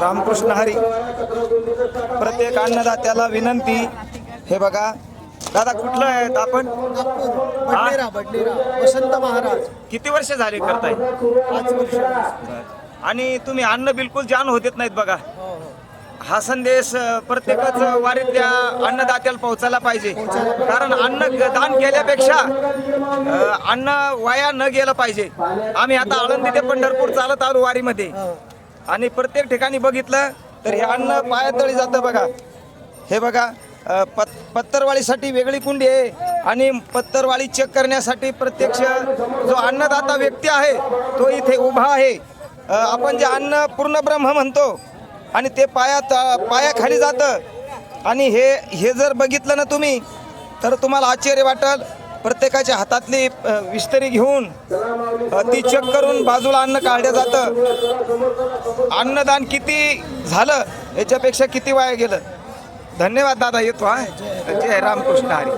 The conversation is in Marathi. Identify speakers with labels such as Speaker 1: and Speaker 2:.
Speaker 1: रामकृष्ण हरी. प्रत्येक अन्नदात्याला विनंती. हे बघा. दादा कुठलं आहेत आपण?
Speaker 2: बडनेरा बडनेरा. वसंत महाराज.
Speaker 1: किती वर्ष झाले करताय?
Speaker 2: पाच वर्ष
Speaker 1: आणि तुम्ही अन्न बिलकुल जान होत नाहीत बघा.
Speaker 2: हो हो.
Speaker 1: हा संदेश प्रत्येकच वारीतल्या अन्नदात्याला पोहोचायला पाहिजे. कारण अन्न दान केल्यापेक्षा अन्न वाया न गेलं पाहिजे. आम्ही आता आळंदी ते पंढरपूर चालत आलो वारीमध्ये. आणि प्रत्येक ठिकाणी बघितलं तर हे अन्न पायातळी जातं बघा. हे बघा पत् पत्तरवाळीसाठी वेगळी कुंडी आहे आणि पत्तरवाळी चेक करण्यासाठी प्रत्यक्ष जो अन्नदाता व्यक्ती आहे तो इथे उभा आहे. आपण जे अन्न पूर्ण ब्रह्म म्हणतो आणि ते पायात पायाखाली जातं. आणि हे हे जर बघितलं ना तुम्ही तर तुम्हाला आश्चर्य वाटेल. प्रत्येकाच्या हातातली विस्तरी घेऊन ती चेक करून बाजूला अन्न काढलं जातं. अन्नदान किती झालं याच्यापेक्षा किती वाया गेलं? धन्यवाद दादा येतो हा. जय रामकृष्ण हरी.